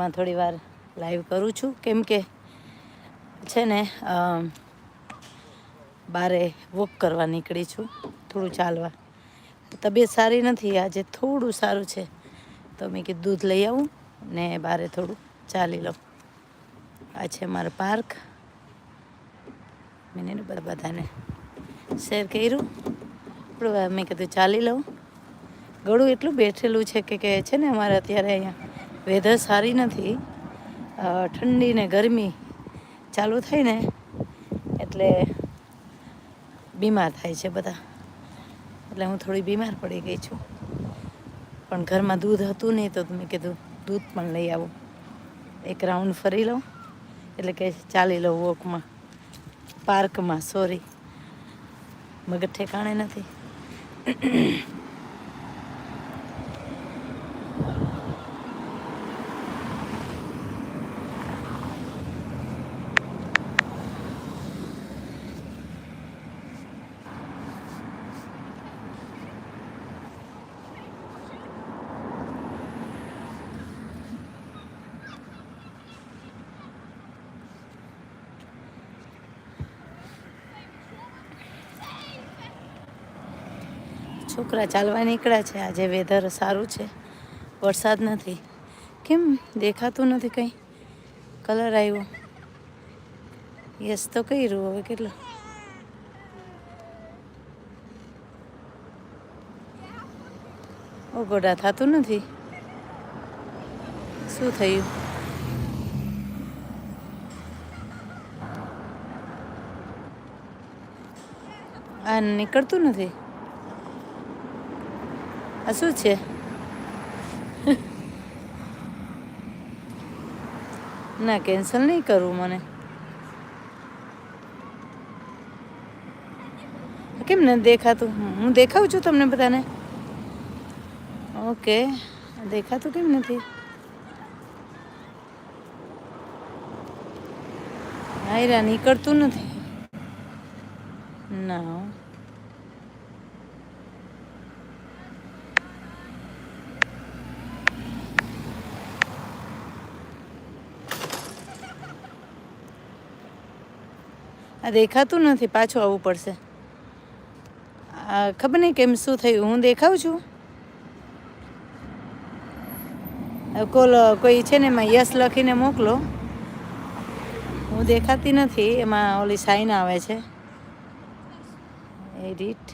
એમાં થોડી વાર લાઈવ કરું છું. કેમ કે છે ને બારે વોક કરવા નીકળી છું. થોડું ચાલવા. તબિયત સારી નથી. આજે થોડું સારું છે. તો મેં કીધું દૂધ લઈ આવું ને બારે થોડું ચાલી લઉં. આ છે મારો પાર્ક. મેં એને બધાને શેર કર્યું. થોડું મેં કીધું ચાલી લઉં. ગળું એટલું બેઠેલું છે કે કે છે ને અમારે અત્યારે અહીંયા વેધર સારી નથી. ઠંડી ને ગરમી ચાલુ થઈ ને એટલે બીમાર થાય છે બધા. એટલે હું થોડી બીમાર પડી ગઈ છું. પણ ઘરમાં દૂધ હતું નહીં તો મેં કીધું દૂધ પણ લઈ આવું. એક રાઉન્ડ ફરી લઉં. એટલે કે ચાલી લઉં વોકમાં. પાર્કમાં સોરી મગજ ઠેકાણે નથી. છોકરા ચાલવા નીકળ્યા છે. આજે વેધર સારું છે. વરસાદ નથી. કેમ? દેખાતું નથી કંઈ. કલર આવ્યો. યસ તો કર્યું હવે કેટલો? ઓગોડા થતું નથી? શું થયું? આ નીકળતું નથી? આ શું છે? ના કેન્સલ નહીં કરવું મને. કેમ ને દેખાતું? હું દેખાઉં છું તમને બધાને? ઓકે. દેખાતું કેમ નથી? હાયરા, નીકળતું નથી. ના. આ દેખાતું નથી, પાછું આવવું પડશે. ખબર નહીં કેમ શું થયું, હું દેખાઉં છું? કોલ કોઈ છે ને એમાં યસ લખીને મોકલો. હું દેખાતી નથી, એમાં ઓલી સાઈન આવે છે. એડિટ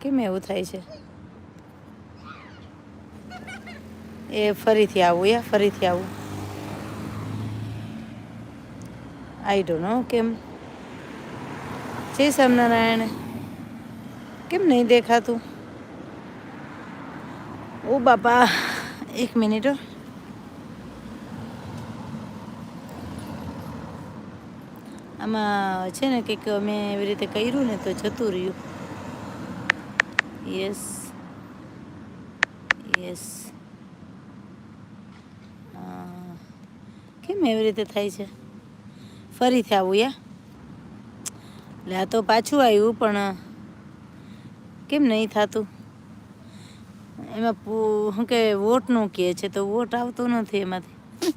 કેમ એવું થાય છે? એ ફરીથી આવું યા ફરીથી આવું. આઈ ડોન્ટ નો કેમ? જય સ્વામિનારાયણ. કેમ નહીં દેખાતું? ઓ બાપા, એક મિનિટ. આમાં છે ને કંઈક મેં એવી રીતે કર્યું ને તો જતું રહ્યું. યસ યસ કેમ એવી રીતે થાય છે? ફરીથી આવું યા? એટલે આ તો પાછું આવ્યું, પણ કેમ નહીં થતું? એમાં શું કે વોટનું કહે છે, તો વોટ આવતો નથી એમાંથી.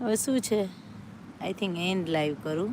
હવે શું છે? આઈ થિંક એન્ડ લાઈવ કરું.